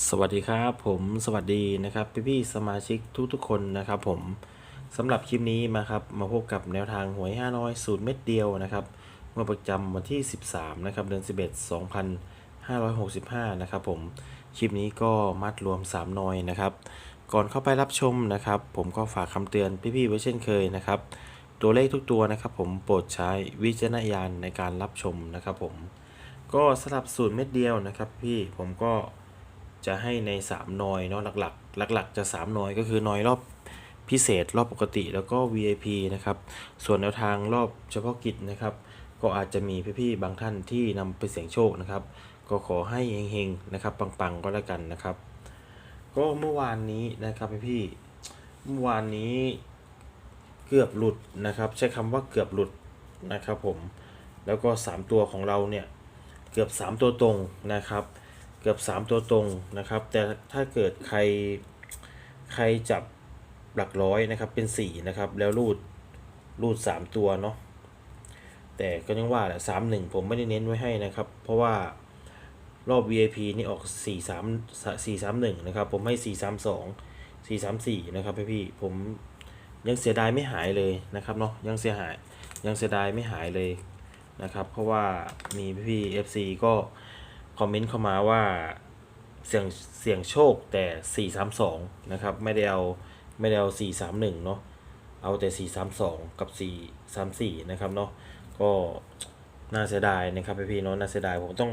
สวัสดีครับผมสวัสดีนะครับพี่พี่ๆสมาชิกทุกๆคนนะครับผมสำหรับคลิปนี้มาครับมาพบกับแนวทางหวย5น้อยสูตรเม็ดเดียวนะครับเมื่อประจำวันที่ 13นะครับเดือน 11 2565นะครับผมคลิปนี้ก็มัดรวม 3 น้อยนะครับก่อนเข้าไปรับชมนะครับ ผมก็ฝากคำเตือนพี่ๆไว้เช่นเคยนะครับ ตัวเลขทุกตัวนะครับผมโปรดใช้วิจารณญาณในการรับชมนะครับผมก็สลับสูตรเม็ดเดียวนะครับ พี่ผมก็ จะให้ใน 3 นอยเนาะหลักๆ หลัก ๆ จะ 3 นอยก็คือนอยรอบพิเศษรอบปกติแล้วก็ VIP นะครับ ส่วนแนวทางรอบเฉพาะกิจนะครับ ก็อาจจะมีพี่ๆบางท่านที่นำไปเสี่ยงโชคนะครับ ก็ขอให้เฮงๆนะครับปังๆก็แล้วกันนะครับ ก็เมื่อวานนี้นะครับพี่ๆเมื่อวานนี้เกือบหลุดนะครับ ใช้คำว่าเกือบหลุดนะครับผมแล้วก็ 3 ตัวของเราเนี่ยเกือบ 3 ตัวตรงนะครับ เกือบ 3 ตัวตรงนะครับ แต่ถ้าเกิดใครใครจับหลักร้อยนะครับเป็น 4 นะครับ แล้วรูดรูด 3 ตัวเนาะแต่ก็ยังว่าแหละ3 1ผมไม่ได้เน้นไว้ให้นะครับ เพราะว่ารอบ VIP นี่ออก 4 3 4 3 1 นะครับ ผมให้ 4 3 2 4 3 4 นะครับพี่พี่ผมยังเสียดายไม่หายเลยนะครับเนาะยังเสียหายยังเสียดายไม่หายเลยนะครับ เพราะว่ามีพี่ FC ก็ คอมเมนต์เข้ามาว่าเสี่ยงเสี่ยงโชคแต่ 432 นะครับ ไม่ได้เอาไม่ได้เอา 431 เนาะเอาแต่ 432 กับ 434 นะครับเนาะก็น่าเสียดายนะครับพี่ๆเนาะน่าเสียดายผมต้อง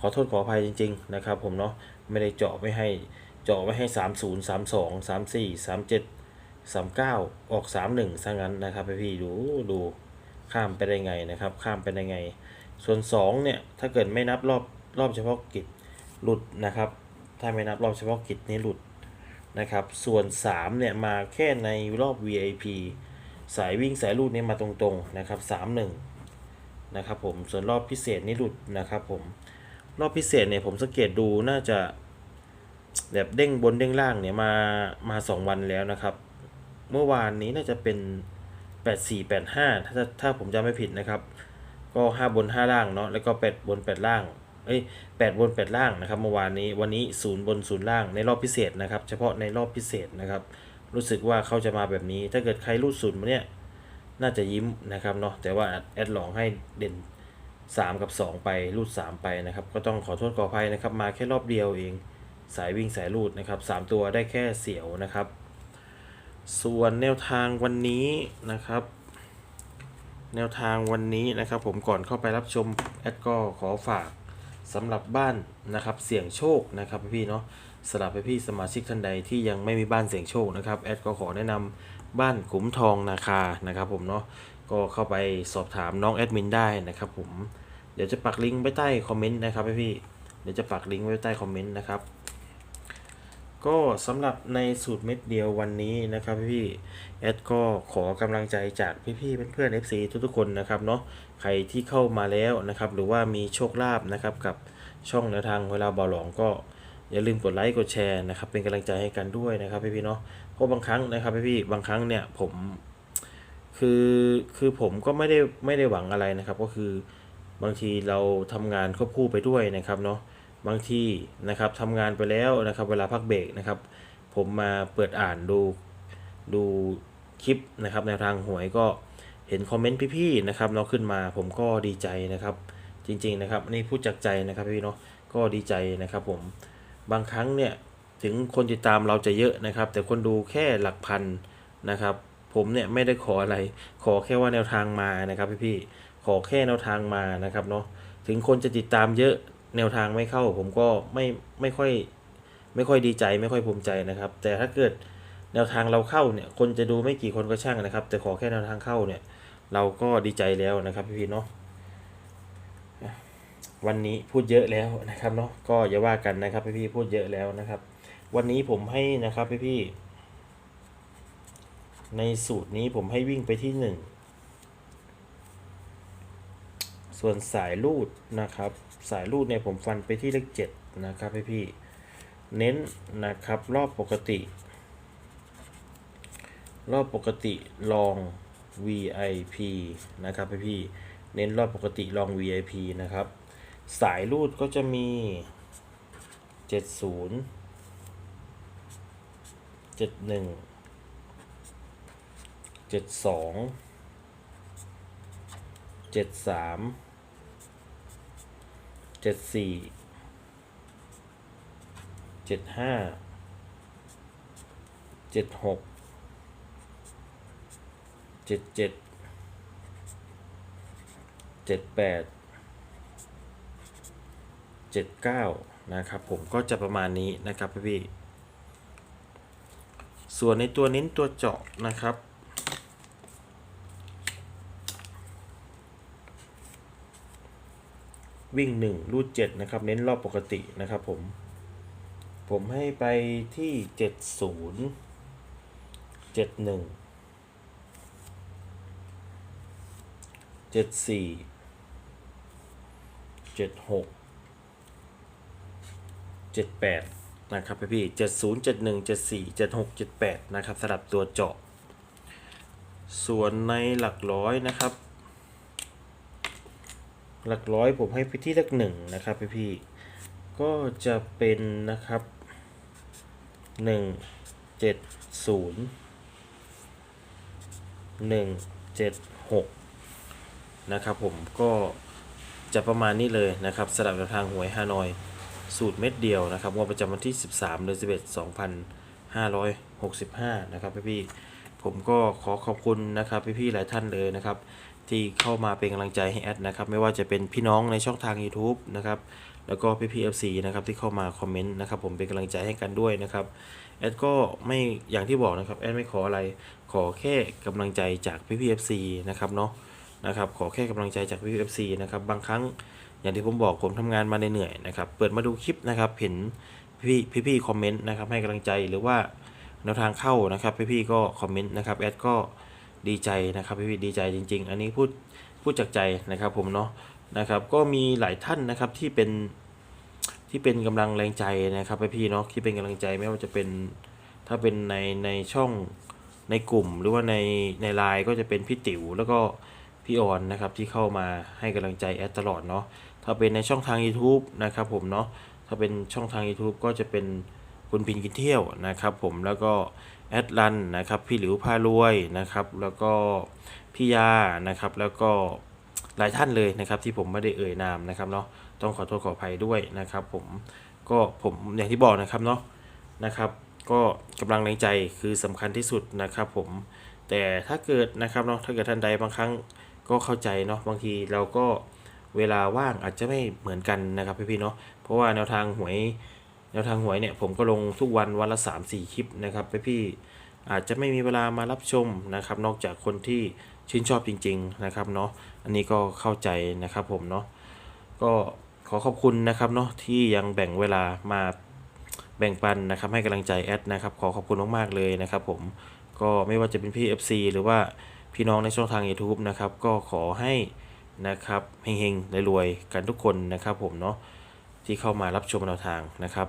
ขอโทษขออภัยจริง ๆ นะครับ ผมเนาะไม่ได้เจาะไม่ให้เจาะไว้ให้ 30 32 34 37 39 ออก 31ซะงั้นนะครับพี่ๆดูดูข้ามไปได้ไงนะครับ ข้ามไปได้ไง ส่วน 2 เนี่ย ถ้าเกิดไม่นับรอบ รอบเฉพาะกิจหลุดนะครับ ถ้าไม่นับรอบเฉพาะกิจนี้หลุดนะครับ ส่วน 3 เนี่ย มาแค่ในรอบ VIP สายวิ่งสายรูดเนี่ยมาตรงๆนะครับ31นะครับผม ส่วนรอบพิเศษนี่หลุดนะครับผม รอบพิเศษเนี่ยผมสังเกตดูน่าจะแบบเด้งบนเด้งล่างเนี่ยมามา 2 วันแล้วนะครับ เมื่อวานนี้น่าจะเป็น 84 85 ถ้าถ้าผมจำไม่ผิดนะครับ ก็ 5 บน 5 ล่างเนาะ แล้วก็ 8 บน 8 ล่าง เอ้ย8บน8ล่างนะครับเมื่อวานนี้วันนี้0บน0ล่างในรอบพิเศษนะครับ เฉพาะในรอบพิเศษนะครับ รู้สึกว่าเขาจะมาแบบนี้ ถ้าเกิดใครรูดศูนย์มาเนี่ยน่าจะยิ้มนะครับเนาะแต่ว่าแอดหลองให้เด่น 3 กับ 2 ไปรูด 3 ไปนะครับ ก็ต้องขอโทษขออภัยนะครับ มาแค่รอบเดียวเอง สายวิ่งสายรูดนะครับ 3 ตัวได้แค่เสียวนะครับ ส่วนแนวทางวันนี้นะครับ แนวทางวันนี้นะครับ ผมก่อนเข้าไปรับชมแอดก็ขอฝาก สำหรับบ้านนะครับเสี่ยงโชคนะครับพี่เนาะสำหรับพี่สมาชิกท่านใดที่ยังไม่มีบ้านเสี่ยงโชคนะครับแอดก็ขอแนะนำบ้านขุมทองนาคานะครับผมเนาะก็เข้าไปสอบถามน้องแอดมินได้นะครับผมเดี๋ยวจะปักลิงก์ไว้ใต้คอมเมนต์นะครับพี่เดี๋ยวจะปักลิงก์ไว้ใต้คอมเมนต์นะครับ ก็สำหรับในสูตรเม็ดเดียววันนี้นะครับพี่แอดก็ขอกำลังใจจากพี่ๆเพื่อนๆ FC ทุกๆคนนะครับเนาะใครที่เข้ามาแล้วนะครับ หรือว่ามีโชคลาภนะครับกับช่องแนวทางเวลาบอลหลองก็อย่าลืมกดไลค์กดแชร์นะครับ เป็นกำลังใจให้กันด้วยนะครับพี่ๆเนาะเพราะบางครั้งนะครับพี่ๆบางครั้งเนี่ยผมคือคือผมก็ไม่ได้ไม่ได้หวังอะไรนะครับ ก็คือบางทีเราทำงานควบคู่ไปด้วยนะครับเนาะ บางทีนะครับทำงานไปแล้วนะครับ เวลาพักเบรกนะครับ ผมมาเปิดอ่านดูดูคลิปนะครับแนวทางหวยก็เห็นคอมเมนต์พี่ๆนะครับเนาะขึ้นมาผมก็ดีใจนะครับ จริงๆนะครับนี่พูดจากใจนะครับพี่เนาะก็ดีใจนะครับผมบางครั้งเนี่ยถึงคนติดตามเราจะเยอะนะครับ แต่คนดูแค่หลักพันนะครับ ผมเนี่ยไม่ได้ขออะไร ขอแค่ว่าแนวทางมานะครับพี่ๆขอแค่แนวทางมานะครับเนาะถึงคนจะติดตามเยอะ แนวทางไม่เข้า ผมก็ไม่ไม่ค่อยไม่ค่อยดีใจไม่ค่อยภูมิใจนะครับ แต่ถ้าเกิดแนวทางเราเข้าเนี่ย คนจะดูไม่กี่คนก็ช่างนะครับ แต่ขอแค่แนวทางเข้าเนี่ย เราก็ดีใจแล้วนะครับพี่ๆเนาะวันนี้พูดเยอะแล้วนะครับเนาะก็อย่าว่ากันนะครับพี่ๆพูดเยอะแล้วนะครับ วันนี้ผมให้นะครับพี่ๆในสูตรนี้ผมให้วิ่งไปที่หนึ่ง ส่วนสายลูดนะครับ สายลูดเนี่ยผมฟันไปที่เลขเจ็ดนะครับพี่ๆเน้นนะครับรอบปกติ รอบปกติลอง VIP นะครับพี่ๆเน้นรอบปกติลอง VIP นะครับ สายรูดก็จะมี 70เจ็ดหนึ่ง เจ็ดสี่เจ็ดห้าเจ็ดหกเจ็ดเจ็ดเจ็ดแปดเจ็ดเก้านะครับผมก็จะประมาณนี้นะครับพี่พี่ส่วนในตัวเน้นตัวเจาะนะครับ วิ่ง 1 รูด7นะครับ เน้นรอบปกตินะครับผม ผมให้ไปที่ 70 71 74 76 78 นะครับพี่ๆ70 71 74 76 78 นะครับสำหรับตัวเจาะ ส่วนในหลักร้อยนะครับ หลักร้อยผมให้ไปที่เลขหนึ่งนะครับพี่พี่ก็จะเป็นนะครับหนึ่งเจ็ดศูนย์หนึ่งเจ็ดหกนะครับผมก็จะประมาณนี้เลยนะครับสำหรับแนวทางหวยฮานอย สูตรเม็ดเดียวนะครับงวดประจำวันที่ 13เดือน11 2565 นะครับพี่พี่ผมก็ขอขอบคุณนะครับพี่พี่หลายท่านเลยนะครับ ที่เข้ามาเป็นกำลังใจให้แอดนะครับ ไม่ว่าจะเป็นพี่น้องในช่องทาง YouTube นะครับ แล้วก็พี่พีเอฟซีนะครับที่เข้ามาคอมเมนต์นะครับ ผมเป็นกำลังใจให้กันด้วยนะครับแอดก็ไม่อย่างที่บอกนะครับแอดไม่ขออะไรขอแค่กำลังใจจากพี่พีเอฟซีนะครับเนาะนะครับขอแค่กำลังใจจากพี่พีเอฟซีนะครับบางครั้งอย่างที่ผมบอกผมทำงานมาเหนื่อยนะครับเปิดมาดูคลิปนะครับเห็นพี่พี่พี่ๆคอมเมนต์นะครับให้กำลังใจหรือว่าแนวทางเข้านะครับพี่พี่ก็คอมเมนต์นะครับแอดก็ ดีใจนะครับพี่พี่ดีใจจริง ๆ อันนี้พูดพูดจากใจนะครับผมเนาะนะครับ ก็มีหลายท่านนะครับที่เป็นที่เป็นกำลังแรงใจนะครับพี่พี่เนาะที่เป็นกำลังใจไม่ว่าจะเป็นถ้าเป็นในในช่องในกลุ่ม หรือว่าในในไลน์ก็จะเป็นพี่ติ๋วแล้วก็พี่ออนนะครับที่เข้ามาให้กำลังใจแอดตลอดเนาะถ้าเป็นในช่องทาง YouTube นะครับผมเนาะถ้าเป็นช่องทาง YouTube ก็จะเป็น คุณพินกินเที่ยวนะครับผมแล้วก็แอดลันนะครับพี่หลิวพารวยนะครับ แล้วก็พี่ยานะครับแล้วก็หลายท่านเลยนะครับที่ผมไม่ได้เอ่ยนามนะครับเนาะต้องขอโทษขออภัยด้วยนะครับ ผมก็ผมอย่างที่บอกนะครับเนาะนะครับ ก็กำลังแรงใจคือสำคัญที่สุดนะครับ ผมแต่ถ้าเกิดนะครับเนาะถ้าเกิดท่านใดบางครั้งก็เข้าใจเนาะบางทีเราก็เวลาว่างอาจจะไม่เหมือนกันนะครับพี่ๆเนาะเพราะว่าแนวทางหวย แนวทางหวยเนี่ยผมก็ลงทุกวันวันละ 3 4 คลิปนะครับพี่อาจจะไม่มีเวลามารับชมนะครับ นอกจากคนที่ชื่นชอบจริง ๆนะครับเนาะอันนี้ก็เข้าใจนะครับผมเนาะก็ขอขอบคุณนะครับเนาะที่ยังแบ่งเวลามาแบ่งปันนะครับให้กำลังใจแอดนะครับขอขอบคุณมากๆเลยนะครับผมก็ไม่ว่าจะเป็นพี่ FC หรือว่าพี่น้องในช่องทาง YouTube นะครับก็ขอให้นะครับเฮงๆรวยๆกันทุกคนนะครับผมเนาะที่เข้ามารับชมแนวทางนะครับ